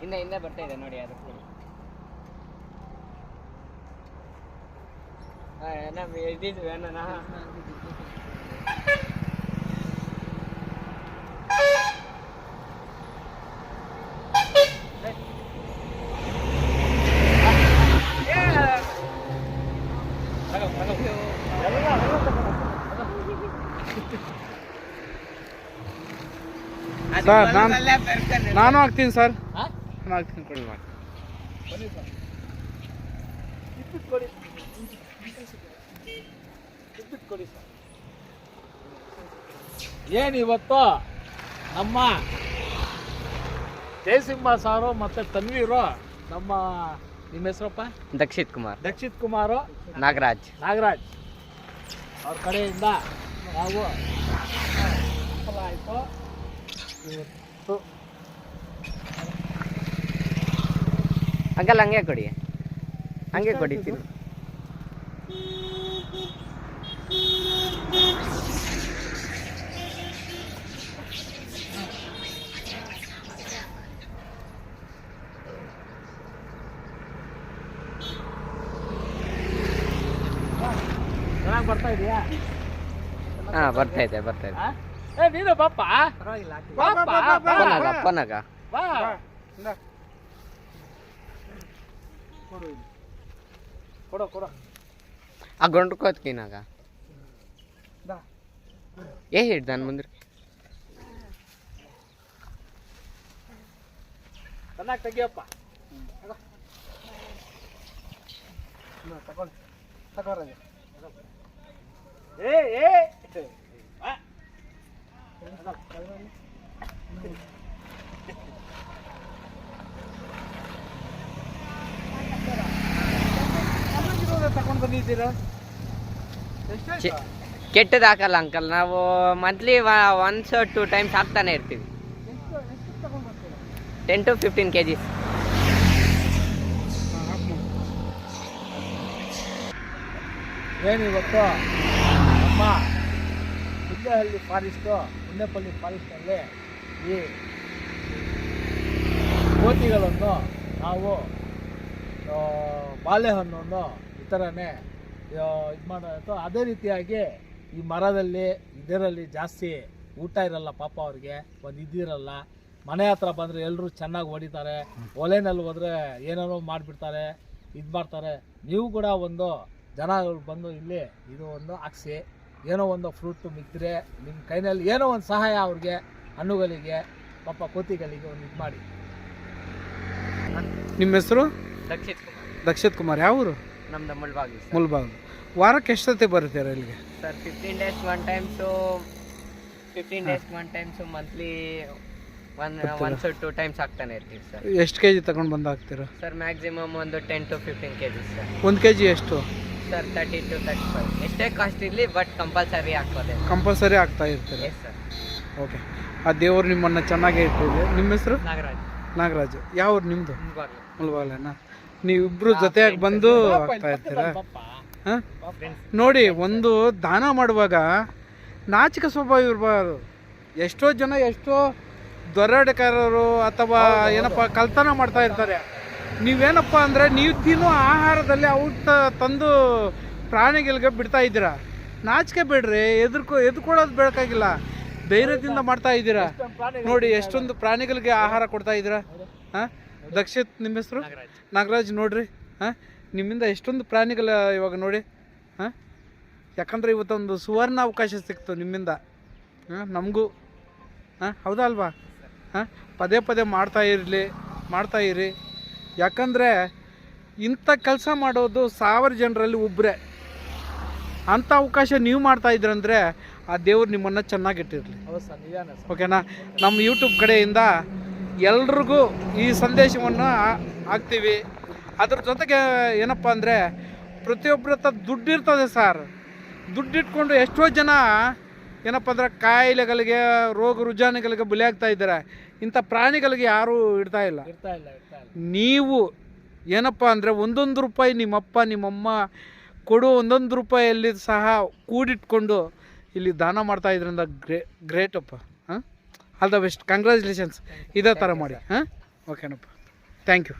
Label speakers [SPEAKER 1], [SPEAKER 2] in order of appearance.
[SPEAKER 1] ಹಿಂದೆ ಹಿಂದೆ ಬರ್ತಾ ಇದೆ ನೋಡಿ ಅದು ನಮ್ಮ ಇದ್ದಿದ್ವಿ ಅಣ್ಣ
[SPEAKER 2] ಸರ್ ನಾನು ನಾನು ಹಾಕ್ತೀನಿ ಸರ್. ಹಾಕ್ತೀನಿ ಕೊಡಿ ಮಾಡಿ
[SPEAKER 3] ಏನು ಇವತ್ತು ನಮ್ಮ ಜಯಸಿಂಹ ಸಾರು ಮತ್ತು ತನ್ವೀರು ನಮ್ಮ ನಿಮ್ಮ ಹೆಸರಪ್ಪ?
[SPEAKER 1] ದಕ್ಷಿತ್ ಕುಮಾರ್.
[SPEAKER 3] ದಕ್ಷಿತ್ ಕುಮಾರು.
[SPEAKER 1] ನಾಗರಾಜ್.
[SPEAKER 3] ನಾಗರಾಜ್. ಅವ್ರ ಕಡೆಯಿಂದ ನಾವು ಆಯಿತು ಇವತ್ತು
[SPEAKER 1] ಅಂಕಲ್ ಹಂಗೆ ಕೊಡಿ. ಹಂಗೆ ಕೊಡಿ ತಿನ್ನು
[SPEAKER 3] ಬರ್ತಾ ಇದೆಯಾ?
[SPEAKER 1] ಹಾ ಬರ್ತಾ ಇದೆ ಬರ್ತಾ ಇದೆ?
[SPEAKER 3] ಏ ನೀನು ಬಾಪ್ಪ ಬಾಪ್ಪ, ಬಾ.
[SPEAKER 1] ಪೊನಗ ಪೊನಗ
[SPEAKER 3] ಬಾ ಕೊಡು ಕೊಡು
[SPEAKER 1] ಆ ಗೊಂಡ್ಕೋತ್ಕಿನಾಗ ಏ ಹಿಡ್ದು ನಾನು ಮುಂದೆ.
[SPEAKER 3] ಚೆನ್ನಾಗಿ ತೆಗಿಯಪ್ಪ. ತಗೊಳ್ಳಿ ತಗೋರಿ ಏ ಏ. ಬಾ. ತಗೊಂಡು ಬಂದಿದ್ದೀರಾ?
[SPEAKER 1] ಕೆಟ್ಟದ್ದು ಹಾಕಲ್ಲ ಅಂಕಲ್ ನಾವು ಮಂತ್ಲಿ ಒನ್ಸ್ ಟೂ ಟೈಮ್ಸ್ ಹಾಕ್ತಾನೆ ಇರ್ತೀವಿ. Ten to fifteen K Gs
[SPEAKER 3] ಏನಿವತ್ತು ನಮ್ಮ ಹುಲ್ಲೆಹಳ್ಳಿ ಫಾರೆಸ್ಟು ಹುಲ್ಲೆಪಳ್ಳಿ ಫಾರೆಸ್ಟಲ್ಲಿ ಈ ಕೋತಿಗಳನ್ನು ನಾವು ಬಾಳೆಹಣ್ಣನ್ನು ಥರನೇ ಇದು ಮಾಡೋದು ಅದೇ ರೀತಿಯಾಗಿ ಈ ಮರದಲ್ಲಿ ಇದರಲ್ಲಿ ಜಾಸ್ತಿ ಊಟ ಇರಲ್ಲ ಪಾಪ ಅವ್ರಿಗೆ ಒಂದು ಇದಿರಲ್ಲ ಮನೆ ಹತ್ರ ಬಂದರೆ ಎಲ್ಲರೂ ಚೆನ್ನಾಗಿ ಹೊಡಿತಾರೆ. ಒಲೆನಲ್ಲಿ ಹೋದರೆ ಏನೇನೋ ಮಾಡಿಬಿಡ್ತಾರೆ ಇದು ಮಾಡ್ತಾರೆ. ನೀವು ಕೂಡ ಒಂದು ಜನಗಳು ಬಂದು ಇಲ್ಲಿ ಇದು ಒಂದು ಹಾಕ್ಸಿ ಏನೋ ಒಂದು ಫ್ರೂಟ್ ಮಿಕ್ಕಿದ್ರೆ ನಿಮ್ಮ ಕೈನಲ್ಲಿ ಏನೋ ಒಂದು ಸಹಾಯ ಅವ್ರಿಗೆ ಹಣ್ಣುಗಳಿಗೆ ಪಾಪ ಕೋತಿಗಳಿಗೆ ಒಂದು ಇದು ಮಾಡಿ.
[SPEAKER 2] ನಿಮ್ಮ ಹೆಸರು?
[SPEAKER 1] ದಕ್ಷಿತ್ ಕುಮಾರ್.
[SPEAKER 2] ದಕ್ಷಿತ್ ಕುಮಾರ್. ಯಾವ ಊರು
[SPEAKER 1] ನಮ್ದು ಮುಳ್ಬಾಗಿ ಸರ್.
[SPEAKER 2] ಮುಲ್ಬಾಗ್ಲು ವಾರಕ್ಕೆ ಎಷ್ಟೊತ್ತಿ ಬರ್ತೀರ ಇಲ್ಲಿಗೆ?
[SPEAKER 1] Sir fifteen days one times fifteen days one times monthly one once two times ಆಗ್ತಾನೆ ಇರ್ತೀವಿ ಸರ್.
[SPEAKER 2] ಎಷ್ಟು ಕೆ ಜಿ ತಗೊಂಡು ಬಂದು ಹಾಕ್ತೀರಾ?
[SPEAKER 1] ಸರ್ ಮ್ಯಾಕ್ಸಿಮಮ್ ಒಂದು ten to fifteen K G sir.
[SPEAKER 2] ಒಂದು ಕೆ ಜಿ ಎಷ್ಟು?
[SPEAKER 1] Sir thirty to thirty five ಎಷ್ಟೇ ಕಾಸ್ಟ್ ಇರಲಿ ಬಟ್ ಕಂಪಲ್ಸರಿ ಹಾಕೋದೆ
[SPEAKER 2] ಕಂಪಲ್ಸರಿ ಆಗ್ತಾ ಇರ್ತೀರ?
[SPEAKER 1] ಎಸ್ ಸರ್
[SPEAKER 2] ಓಕೆ ಆ ದೇವರು ನಿಮ್ಮನ್ನು ಚೆನ್ನಾಗೇ ಇಟ್ಟಿದೆ. ನಿಮ್ಮ ಹೆಸರು?
[SPEAKER 1] ನಾಗರಾಜ್.
[SPEAKER 2] ನಾಗರಾಜು. ಯಾವ ಊರು ನಿಮ್ಮದು
[SPEAKER 1] ಮುಳ್ಬಾಗ್ಲು
[SPEAKER 2] ಮುಲ್ಬಾಗ್ಲೇನಾ? ನೀವಿಬ್ರು ಜೊತೆಯಾಗಿ ಬಂದು ಆಗ್ತಾ ಇರ್ತೀರಾ? ಹಾಂ? ನೋಡಿ ಒಂದು ದಾನ ಮಾಡುವಾಗ ನಾಚಿಕೆ ಸ್ವಭಾವ ಇರಬಾರ್ದು. ಎಷ್ಟೋ ಜನ ಎಷ್ಟೋ ದೊರಡಕಾರರು ಅಥವಾ ಏನಪ್ಪ ಕಲ್ತನ ಮಾಡ್ತಾ ಇರ್ತಾರೆ. ನೀವೇನಪ್ಪ ಅಂದರೆ ನೀವು ತಿನ್ನೋ ಆಹಾರದಲ್ಲಿ ಔಟ್ ತಂದು ಪ್ರಾಣಿಗಳಿಗೆ ಬಿಡ್ತಾ ಇದ್ದೀರಾ? ನಾಚಿಕೆ ಬೇಡ್ರಿ ಎದುರ್ಕೊ ಎದ್ಕೊಳ್ಳೋದು ಬೇಕಾಗಿಲ್ಲ ಧೈರ್ಯದಿಂದ ಮಾಡ್ತಾ ಇದ್ದೀರಾ? ನೋಡಿ ಎಷ್ಟೊಂದು ಪ್ರಾಣಿಗಳಿಗೆ ಆಹಾರ ಕೊಡ್ತಾ ಇದ್ದೀರಾ? ಹಾಂ? ದಕ್ಷಿತ್ ನಿಮ್ಮ ಹೆಸರು?
[SPEAKER 1] ನಾಗರಾಜ್.
[SPEAKER 2] ನೋಡ್ರಿ. ಹಾಂ? ನಿಮ್ಮಿಂದ ಎಷ್ಟೊಂದು ಪ್ರಾಣಿಗಳ ಇವಾಗ ನೋಡಿ. ಹಾಂ? ಯಾಕಂದ್ರೆ ಇವತ್ತೊಂದು ಸುವರ್ಣ ಅವಕಾಶ ಸಿಕ್ತು ನಿಮ್ಮಿಂದ. ಹಾಂ ನಮಗೂ. ಹಾಂ ಹೌದಾ ಅಲ್ವಾ? ಹಾಂ ಪದೇ ಪದೇ ಮಾಡ್ತಾ ಇರಲಿ ಮಾಡ್ತಾ ಇರಿ. ಯಾಕಂದರೆ ಇಂಥ ಕೆಲಸ ಮಾಡೋದು ಸಾವಿರ ಜನರಲ್ಲಿ ಒಬ್ಬರೇ ಅಂಥ ಅವಕಾಶ ನೀವು ಮಾಡ್ತಾ ಇದ್ರಂದರೆ ಆ ದೇವ್ರು ನಿಮ್ಮನ್ನು ಚೆನ್ನಾಗಿಟ್ಟಿರಲಿ. ಓಕೆನಾ? ನಮ್ಮ ಯೂಟ್ಯೂಬ್ ಕಡೆಯಿಂದ ಎಲ್ರಿಗೂ ಈ ಸಂದೇಶವನ್ನು ಹಾಕ್ತೀವಿ. ಅದ್ರ ಜೊತೆಗೆ ಏನಪ್ಪ ಅಂದರೆ ಪ್ರತಿಯೊಬ್ಬರ ಹತ್ರ ದುಡ್ಡಿರ್ತದೆ ಸರ್ ದುಡ್ಡಿಟ್ಕೊಂಡು ಎಷ್ಟೋ ಜನ ಏನಪ್ಪ ಅಂದರೆ ಕಾಯಿಲೆಗಳಿಗೆ ರೋಗ ರುಜಾನಿಗಳಿಗೆ ಬಲಿಯಾಗ್ತಾ ಇದ್ದಾರೆ. ಇಂಥ ಪ್ರಾಣಿಗಳಿಗೆ ಯಾರೂ ಇಡ್ತಾ ಇಲ್ಲ. ನೀವು ಏನಪ್ಪ ಅಂದರೆ ಒಂದೊಂದು ರೂಪಾಯಿ ನಿಮ್ಮಪ್ಪ ನಿಮ್ಮಮ್ಮ ಕೊಡೋ ಒಂದೊಂದು ರೂಪಾಯಿಯಲ್ಲಿ ಸಹ ಕೂಡಿಟ್ಕೊಂಡು ಇಲ್ಲಿ ದಾನ ಮಾಡ್ತಾ ಇದ್ರಿಂದ ಗ್ರೇ ಗ್ರೇಟಪ್ಪ ಆಲ್ ದ ಬೆಸ್ಟ್ ಕಂಗ್ರ್ಯಾಚುಲೇಷನ್ಸ್ ಇದೇ ಥರ ಮಾಡಿ. ಹಾಂ? ಓಕೆನಪ್ಪ ಥ್ಯಾಂಕ್ ಯು